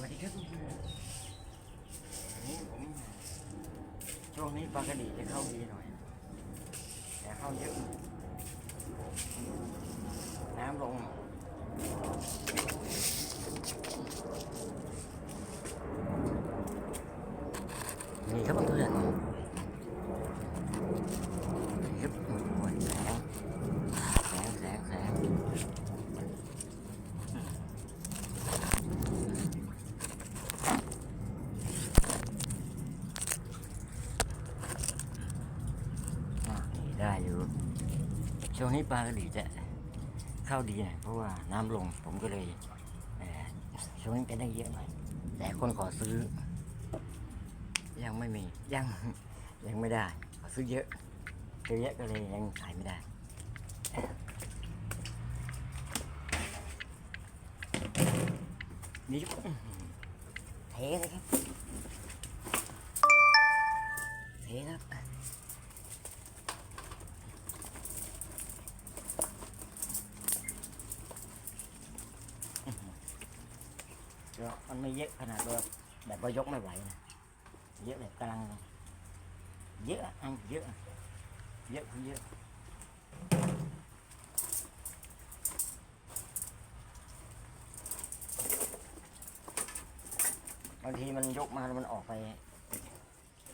สวัสดีครับเพื่อนวันนี้ผมช่วงนี้ปลากระดีจะเข้าดีหน่อย แต่เข้าเยอะ น้ำลงนี่ครับเพื่อนนี่ครับโอ้ยแสงแสงแสงแสง อะนี่ได้อยู่ ช่วงนี้ปลากระดีจะเข้าดีหน่อยเพราะว่าน้ำลงผมก็เลยช่วงนี้จะได้เยอะหน่อยแต่คนขอซื้อ ยังไม่มียังยังไม่ได้ ขอซื้อเยอะซื้อเยอะก็เลยยังขายไม่ได้นี่ครับอื้อหือเทเลยครับเทครับ ก็มันไม่เยอะขนาดว่าแบบว่ายกไม่ไหวนะเยอะแบบกำลังเยอะอันเยอะเยอะคือเยอะบางทีมันยกมาแล้วมันออกไป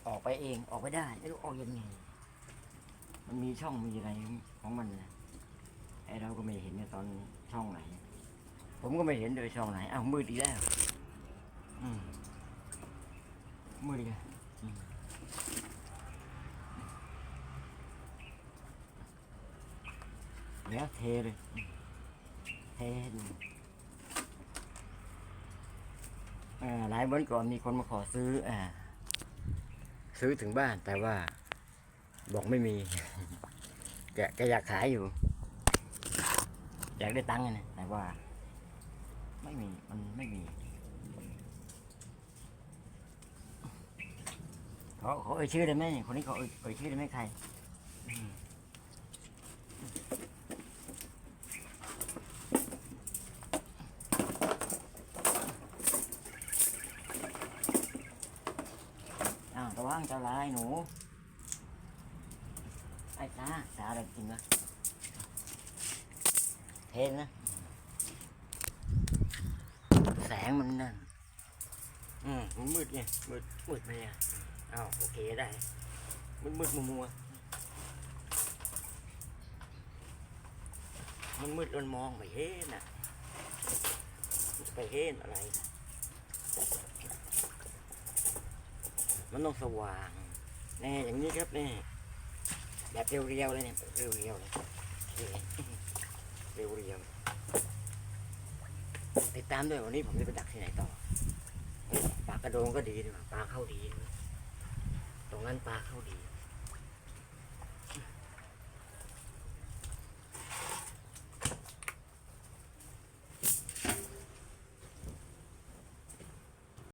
ออกไปเองออกไปได้ไม่รู้ออกยังไงมันมีช่องมีอะไรของมันนะไอเราก็ไม่เห็นในตอนช่องไหน ผมก็ไม่เห็นโดยช่องไหนอ้าวมืดอีกแล้ว อืม มืดอีกแล้วอืมเดี๋ยวเทเลยอืมเทให้ดูอ่าหลายวันก่อนมีคนมาขอซื้ออ่าซื้อถึงบ้านแต่ว่าบอกไม่มีแกแกอยากขายอยู่ อยากได้ตังค์ไงนะแต่ว่า ไม่มีมันไม่มี เขาเขาเอ่ยชื่อได้ไหมคนนี้เขาเอ่ยเอ่ยชื่อได้ไหมใครอืมอ้าวระวังเจ้าลายหนูไอ้ตาตาอะไรจริงวะเห็นนะแสงมันนั่นอืมมันมืดไงมืดมืดไปอะ อ้าวโอเคได้มืดมืดมัวมัวมันมืดมันมองไม่เห็นอะมันจะไปเห็นอะไร มันต้องสว่างแน่อย่างนี้ครับนี่แบบเรียวๆเลยเนี่ยเรียวๆเลยโอเคเรียวๆติดตามด้วยวันนี้ผมจะไปดักที่ไหนต่อเฮ้ยปลากระโดงก็ดีดีกว่าปลาเข้าดีด้วย ตรงนั้นปลาเข้าดี